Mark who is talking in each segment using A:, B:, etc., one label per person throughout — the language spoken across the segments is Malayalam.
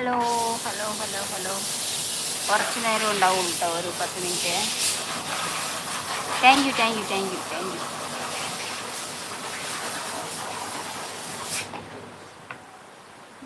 A: Hello hello hello hello. കുറച്ച് നേരം ഉണ്ടാവും കേട്ടോ ഒരു പത്ത് minute. Thank you thank you thank you thank you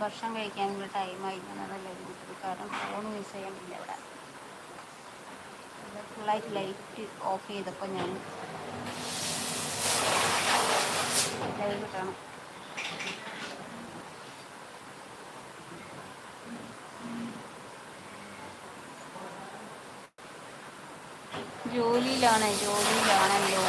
A: ഭക്ഷണം കഴിക്കാനുള്ള ടൈമായി ഞാനതല്ല ബുദ്ധിമുട്ട്? കാരണം ഫോൺ യൂസ് ചെയ്യാനില്ല ഇവിടെ. ഫുള്ളായിട്ട് ലൈറ്റ് ഓഫ് ചെയ്തപ്പോൾ ഞാൻ ലൈവ് കിട്ടണം ജോലിയിലാണ് ജോലിയിലാണല്ലോ.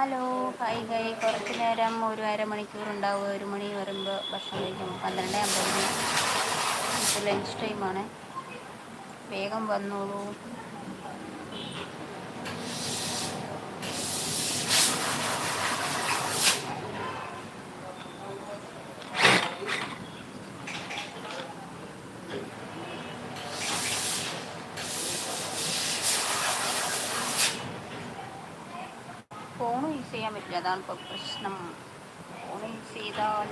A: ഹലോ ഹായ് ഹായ് കുറച്ച് നേരം ഒരു അരമണിക്കൂർ ഉണ്ടാവും ഒരു മണി വരുമ്പോൾ ഭക്ഷണം കഴിക്കും പന്ത്രണ്ട് അമ്പതിന്. ഇപ്പോൾ ലഞ്ച് ടൈമാണ് വേഗം വന്നോളൂ ഫോൺ യൂസ് ചെയ്യാൻ പറ്റില്ല അതാണ് ഇപ്പൊ പ്രശ്നം. യൂസ് ചെയ്താൽ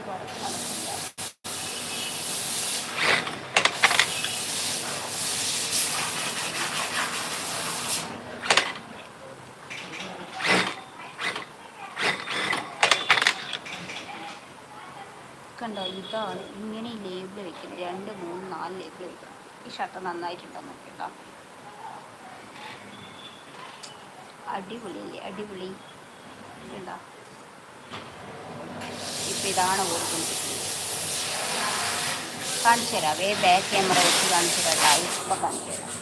A: കണ്ടോ ഇതാണ് ഇങ്ങനെ ലേബിൾ വെക്കുന്നത്. രണ്ട് മൂന്ന് നാല് ലേബിൾ വെക്കണം ഈ ഷർട്ട് നന്നായിട്ടുണ്ടോ നോക്കിട്ടോ അടിപൊളിയല്ലേ? അടിപൊളി. എന്താ? ഇപ്പം ഇതാണ് ഓർക്കുന്നത്. കാണിച്ചു തരാം. വേ ബാക്ക് ക്യാമറ വെച്ച് കാണിച്ചു തരാം. ഇപ്പം കാണിച്ചു തരാം.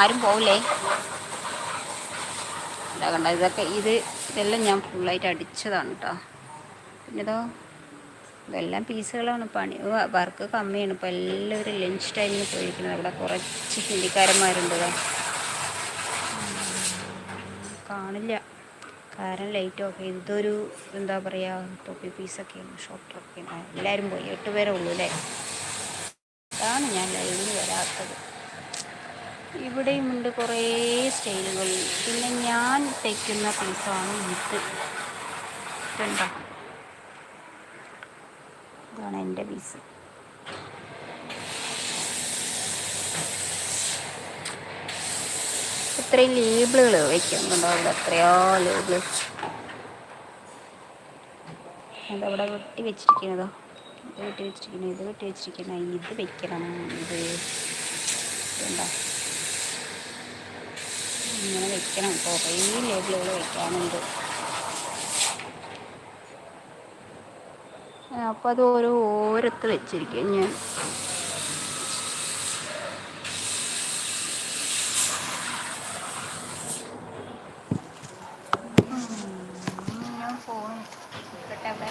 A: ആരും പോവില്ലേ? ഇതാ കണ്ട ഇതൊക്കെ ഇത് ഇതെല്ലാം ഞാൻ ഫുള്ളായിട്ട് അടിച്ചതാണ് കേട്ടോ പിന്നെ ഇതോ ഇതെല്ലാം പീസുകളാണ് പണി. വർക്ക് കമ്മിയാണ് ഇപ്പോൾ എല്ലാവരും ലഞ്ച് ടൈമിന് പോയിരിക്കുന്നത് ഇവിടെ കുറച്ച് ഹിന്ദിക്കാരന്മാരുണ്ട് കാണില്ല. കാരണം ലൈറ്റ് ഓഫ് ഇതൊരു എന്താ പറയുക തൊപ്പി പീസൊക്കെയാണ് ഷോർട്ട് ടോപ്പൊക്കെയാണ് എല്ലാവരും പോയി. എട്ട് പേരേ ഉള്ളൂ അല്ലേ? അതാണ് ഞാൻ ലൈവിന് വരാത്തത്. ഇവിടെയും ഉണ്ട് കുറേ സ്റ്റൈലുകൾ പിന്നെ ഞാൻ തയ്ക്കുന്ന പീസാണ് ഇത്. ഇതുണ്ടോ? ഇതാണ് എന്റെ പീസ് ഇത്രയും ലേബിളുകൾ വയ്ക്കുന്നുണ്ടോ അവിടെ എത്രയോ ലേബിൾ അതവിടെ വെട്ടി വെച്ചിരിക്കുന്നതോ? ഇത് വെട്ടി വെച്ചിരിക്കുന്നത് ഇത് വെട്ടി വെച്ചിരിക്കുന്ന ഇത് വെക്കണം. ഇത് എന്താ ഇങ്ങനെ വെക്കണം കുറേ ലേബിളുകൾ വെക്കാനുണ്ട്. അപ്പോൾ അത് ഓരോ ഓരത്ത് വെച്ചിരിക്കും ഞാൻ. അവിടെ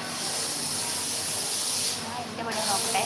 A: എന്റെ പണി നോക്കട്ടെ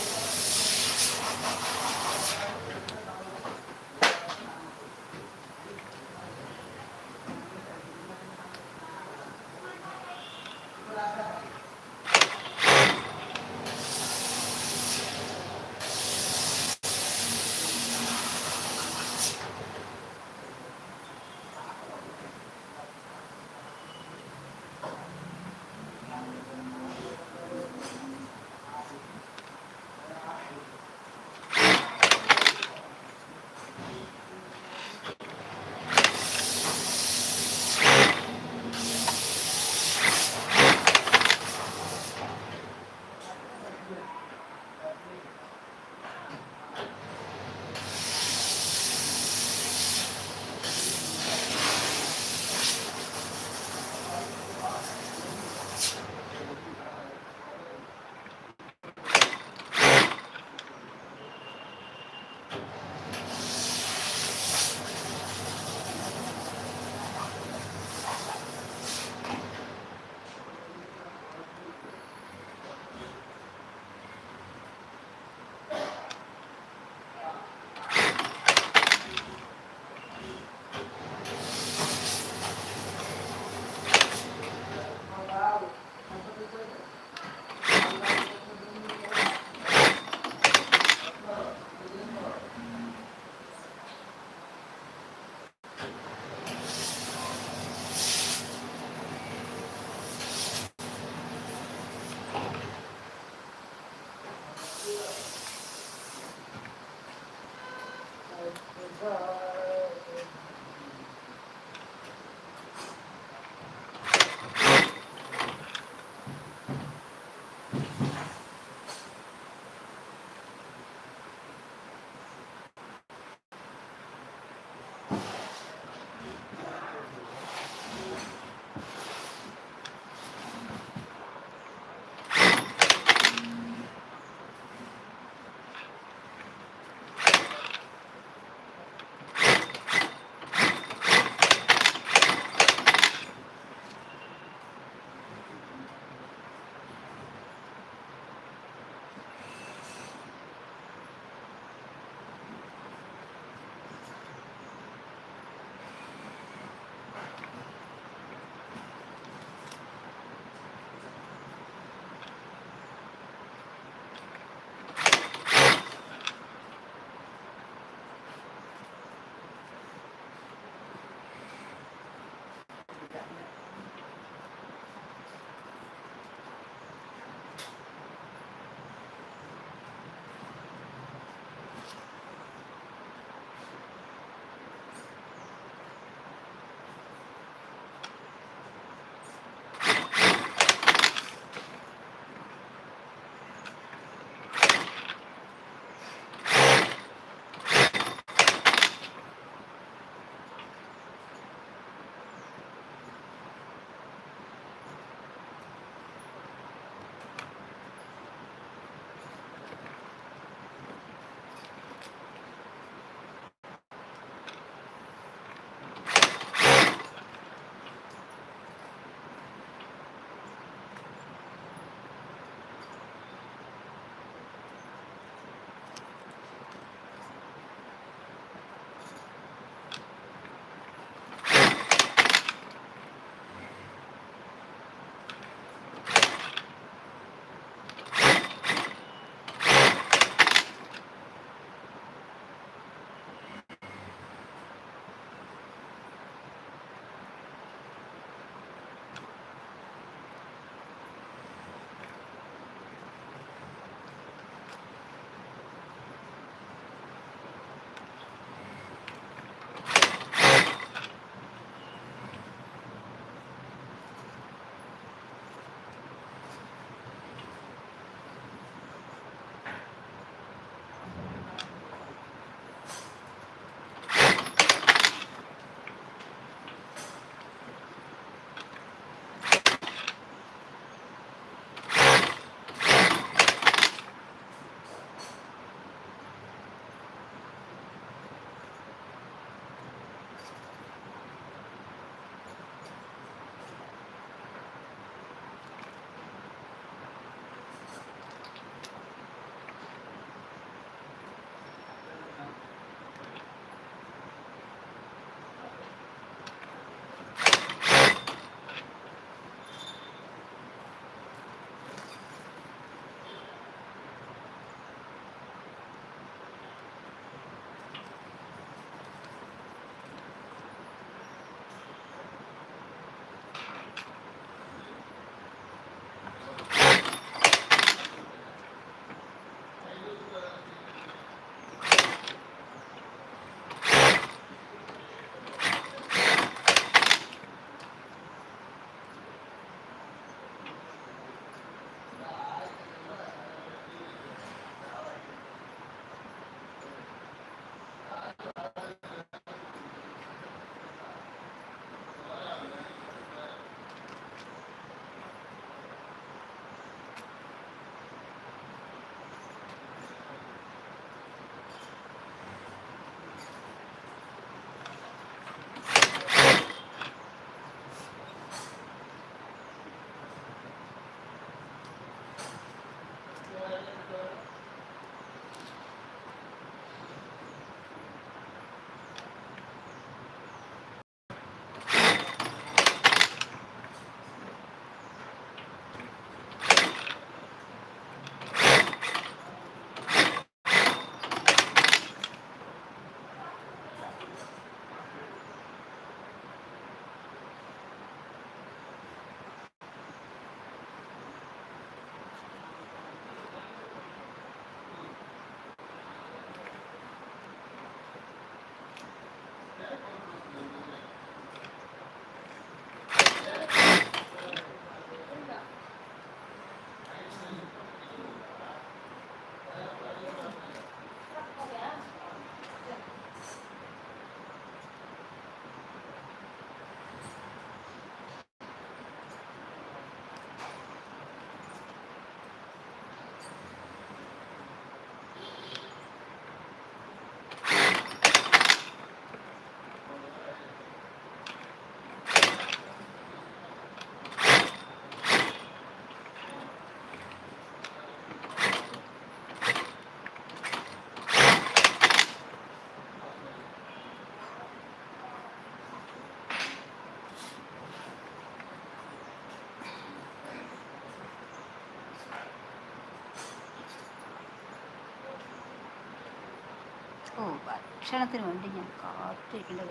A: ഓ ഭക്ഷണത്തിന് വേണ്ടി ഞാൻ കാത്തിരിക്കേണ്ട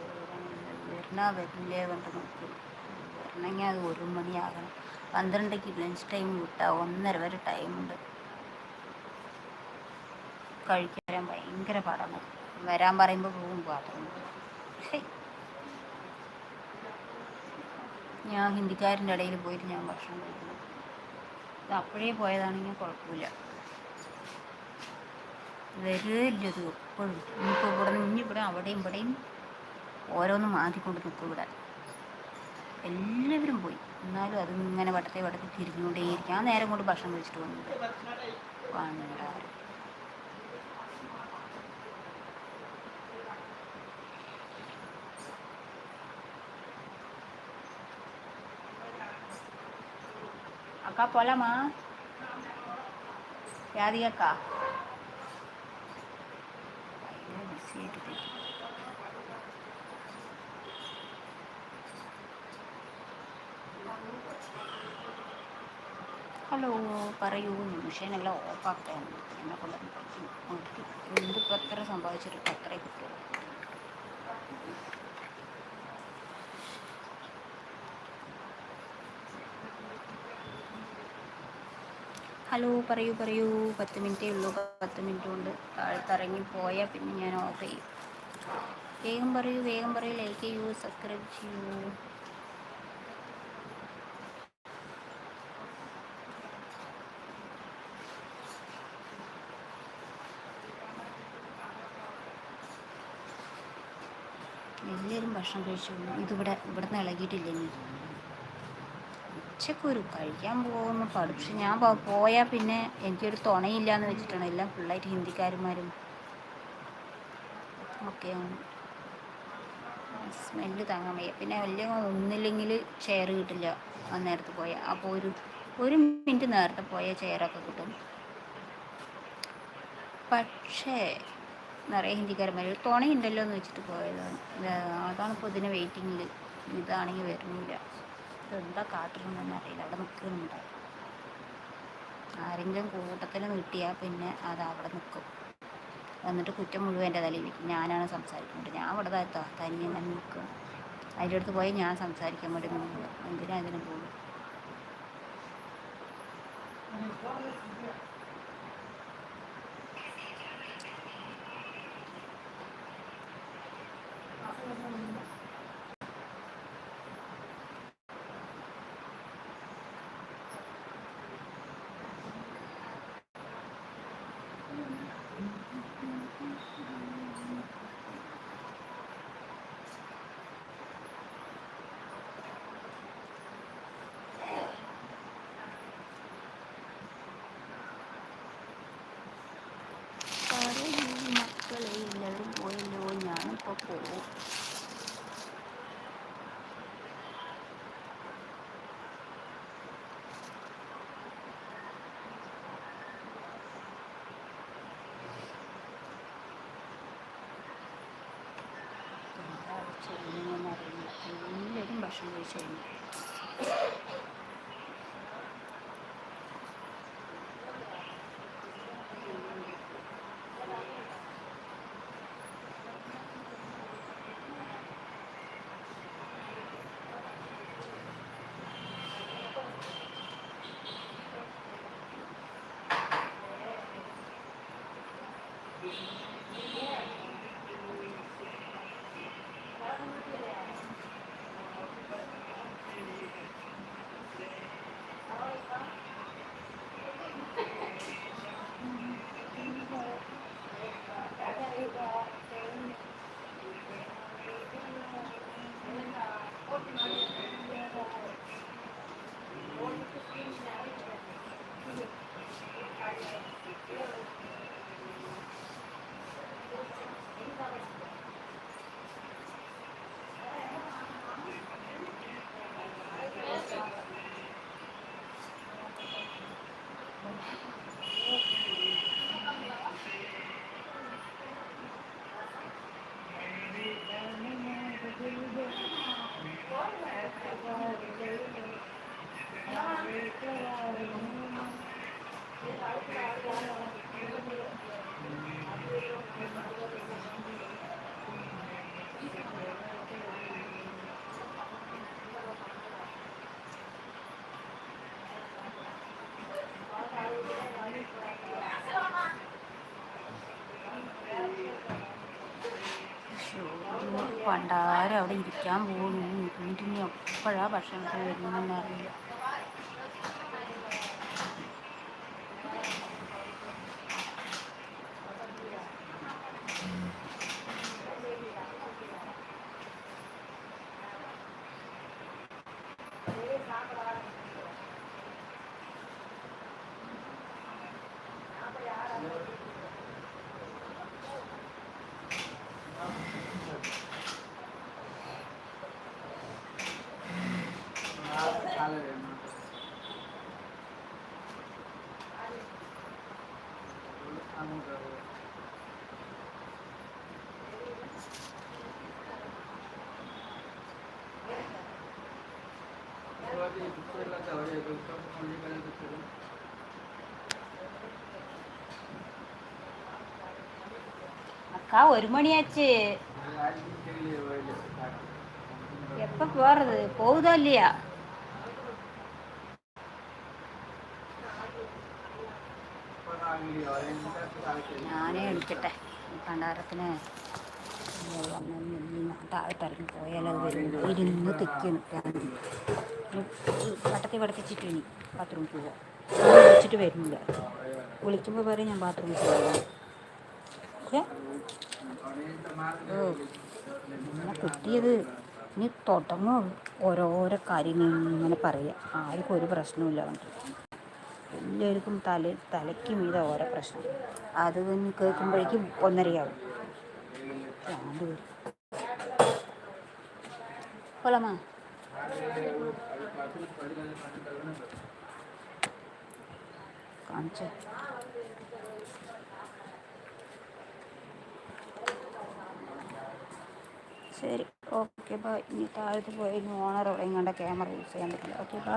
A: വരണ വരില്ലേ കണ്ട് നോക്കി. വരണമെങ്കിൽ അത് ഒരു മണിയാകണം. പന്ത്രണ്ടയ്ക്ക് ലഞ്ച് ടൈം വിട്ടാൽ ഒന്നര വരെ ടൈമുണ്ട് കഴിക്കാൻ ഭയങ്കര പാടാണ്. വരാൻ പറയുമ്പോൾ പോകും പാത്രം ഞാൻ ഹിന്ദിക്കാരന്റെ ഇടയിൽ പോയിട്ട് ഞാൻ ഭക്ഷണം കഴിക്കുന്നു അപ്പോഴേ പോയതാണെങ്കിൽ കുഴപ്പമില്ല. വരില്ലത് എപ്പോഴും ഇനിയിപ്പോൾ ഇവിടെ നിന്ന് ഇവിടെ അവിടെയും ഇവിടെയും ഓരോന്ന് മാറ്റിക്കൊണ്ട് നിൽക്കും ഇവിടെ എല്ലാവരും പോയി എന്നാലും അത് ഇങ്ങനെ വട്ടത്തെ വട്ടത്തിൽ തിരിഞ്ഞുകൊണ്ടേയിരിക്കും ആ നേരം കൊണ്ട് ഭക്ഷണം കഴിച്ചിട്ട് വന്നത് കണ്ടാറ് அக்கா போகலாமா யாதிகக்கா ഹലോ പറയൂ നിമിഷനെല്ലാം ഓഫാക്കാൻ എന്നെ കൊണ്ട് എന്ത് എത്ര സമ്പാദിച്ചിട്ട് അത്രേ കിട്ടുള്ളൂ ഹലോ പറയൂ പറയൂ. പത്ത് മിനിറ്റേ ഉള്ളൂ. പത്ത് മിനിറ്റ് കൊണ്ട് താഴ്ത്തിറങ്ങി പോയാൽ പിന്നെ ഞാൻ ഓഫ് ചെയ്യും. വേഗം പറയൂ വേഗം പറയൂ. ലൈക്ക് ചെയ്യൂ സബ്സ്ക്രൈബ് ചെയ്യൂ. എല്ലാവരും ഭക്ഷണം കഴിച്ചു ഇതിവിടെ ഇവിടെ നിന്ന് ഇളകിയിട്ടില്ല ഉച്ചക്കൊരു കഴിക്കാൻ പോകുന്ന. പഠിച്ചു ഞാൻ പോയാൽ പിന്നെ എനിക്കൊരു തുണയില്ല എന്ന് വെച്ചിട്ടാണ് എല്ലാം ഫുള്ളായിട്ട് ഹിന്ദിക്കാരന്മാരും ഒക്കെയാണ് സ്മെല്ല് താങ്ങാൻ വയ്യ. പിന്നെ വലിയ ഒന്നില്ലെങ്കിൽ ചെയർ കിട്ടില്ല നേരത്ത് പോയാൽ അപ്പോൾ ഒരു ഒരു മിനിറ്റ് നേരത്തെ പോയ ചെയറൊക്കെ കിട്ടും. പക്ഷേ നിറയെ ഹിന്ദിക്കാരന്മാർ തുണയുണ്ടല്ലോ എന്ന് വെച്ചിട്ട് പോയതാണ്. അതാണ് ഇപ്പോൾ ഇതിന് വെയിറ്റിങ്ങിൽ ഇതാണെങ്കിൽ വരുന്നില്ല. എന്താ കാട്ടുന്നതെന്ന് അറിയില്ല. അവിടെ നിൽക്കുന്നുണ്ട്. ആരെങ്കിലും കൂട്ടത്തിൽ നീട്ടിയാൽ പിന്നെ അത് അവിടെ നിൽക്കും. എന്നിട്ട് കുറ്റം മുഴുവൻ എന്റെ തലയിൽ വയ്ക്കും. ഞാനാണ് സംസാരിക്കുന്നത്. ഞാൻ അവിടെ തനിയെ തന്നെ നിൽക്കും. അതിന്റെ അടുത്ത് പോയി ഞാൻ സംസാരിക്കാൻ വേണ്ടി നിന്നു എന്തിനാ അതിന് പോകും മക്കളെ എല്ലാവരും പോയല്ലോ ഞാനിപ്പോൾ പോകും എല്ലാവരും ഭക്ഷണം കഴിച്ചു കഴിഞ്ഞു. പണ്ടാരം അവിടെ ഇരിക്കാൻ പോകുന്നു വീട്ടിൽ എപ്പോഴാണ് ഭക്ഷണത്തിന് വരുന്നതെന്ന് അറിയില്ല அக்கா ஒரு மணியாச்சு எப்ப போறது போகுதா இல்லையா ഞാനേ എടുക്കട്ടെ ഈ പണ്ടാരത്തിന് വന്നു താഴെ ഇറങ്ങി പോയാൽ അത് വരും ഇരുന്ന് തെക്കി നിൽക്കാൻ വട്ടത്തിൽ പഠിപ്പിച്ചിട്ട് ഇനി ബാത്റൂമിൽ പോവാം. വിളിച്ചിട്ട് വരുന്നില്ല വിളിക്കുമ്പോൾ പറയും ഞാൻ ബാത്റൂമിൽ പോകാം ഓക്കെ ഓ ഇങ്ങനെ കിട്ടിയത് ഇനി തുടങ്ങും. ഓരോരോ കാര്യങ്ങൾ ഇങ്ങനെ പറയുക ആർക്കും ഒരു പ്രശ്നമില്ല കണ്ടു എല്ലാവർക്കും തല തലയ്ക്ക് മീതെ ഓരോ പ്രശ്നം. അത് കേൾക്കുമ്പോഴേക്കും ഒന്നരയാവും. രണ്ടുപേരും ശരി ഓക്കെ ബൈ. ഇനി താഴത്ത് പോയി ഓണർ എങ്ങാണ്ട് ക്യാമറ യൂസ് ചെയ്യാൻ പറ്റില്ല. Okay bye